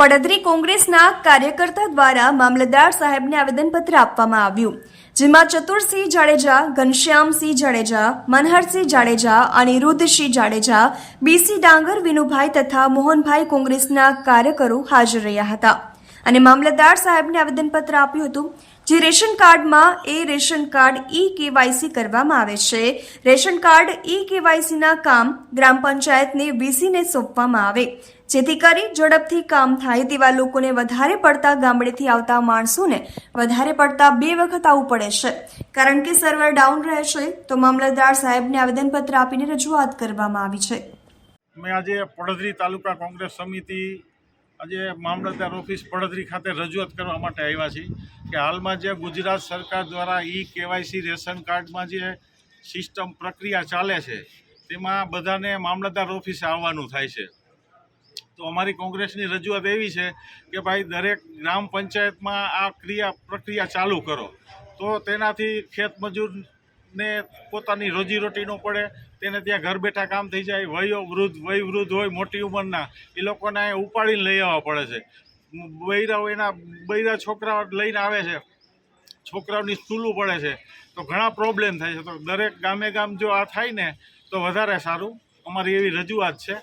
પડદરી કોંગ્રેસના કાર્યકર્તા દ્વારા મામલતદાર સાહેબને આવેદનપત્ર આપવામાં આવ્યું, જેમાં ચતુરસિંહ જાડેજા, ઘનશ્યામસિંહ જાડેજા, મનહરસિંહ જાડેજા, અનિરુદ્ધસિંહ જાડેજા, બીસી ડાંગર, વિનુભાઈ તથા મોહનભાઈ કોંગ્રેસના કાર્યકરો હાજર રહ્યા હતા. અને મામલતદાર સાહેબને આવેદનપત્ર આપ્યું હતું જે રેશન કાર્ડમાં એ રેશન કાર્ડ ઈ કેવાયસી કરવામાં આવે છે. રેશન કાર્ડ ઈ કેવાયસીના કામ ગ્રામ પંચાયતને વીસીને સોંપવામાં આવે. જેથી કરી ઝડપથી કામ થાય તેવા લોકોને વધારે પડતા ગામડેથી આવતા માણસોને વધારે પડતા બે વખત આવવું પડે છે. કારણ કે સર્વર ડાઉન રહે છે, તો મામલતદાર સાહેબને આવેદનપત્ર આપીને રજૂઆત કરવામાં આવી છે. મેં આજે પડધરી તાલુકા કોંગ્રેસ સમિતિ આજે મામલતદાર ઓફિસ પડદરી ખાતે રજૂઆત કરવા માટે આવ્યા છીએ કે હાલમાં જે ગુજરાત સરકાર દ્વારા ઈ કેવાયસી રેશન કાર્ડમાં જે સિસ્ટમ પ્રક્રિયા ચાલે છે, તેમાં બધાને મામલતદાર ઓફિસે આવવાનું થાય છે. તો અમારી કોંગ્રેસની રજૂઆત એવી છે કે ભાઈ દરેક ગ્રામ પંચાયતમાં આ ક્રિયા પ્રક્રિયા ચાલુ કરો. તો તેનાથી ખેત મજૂરને પોતાની રોજીરોટીનો ન પડે, તેને ત્યાં ઘર બેઠા કામ થઈ જાય, વયો વૃદ્ધ, વય વૃદ્ધ હોય, મોટી ઉંમરના, એ લોકોને અહીંયા ઉપાડીને લઈ આવવા પડે છે. બૈરાઓ એના, બૈરા છોકરાઓ લઈને આવે છે, છોકરાઓની સ્કૂલું પડે છે, તો ઘણા પ્રોબ્લેમ થાય છે. તો દરેક ગામે ગામ જો આ થાય ને, તો વધારે સારું. અમારી એવી રજૂઆત છે.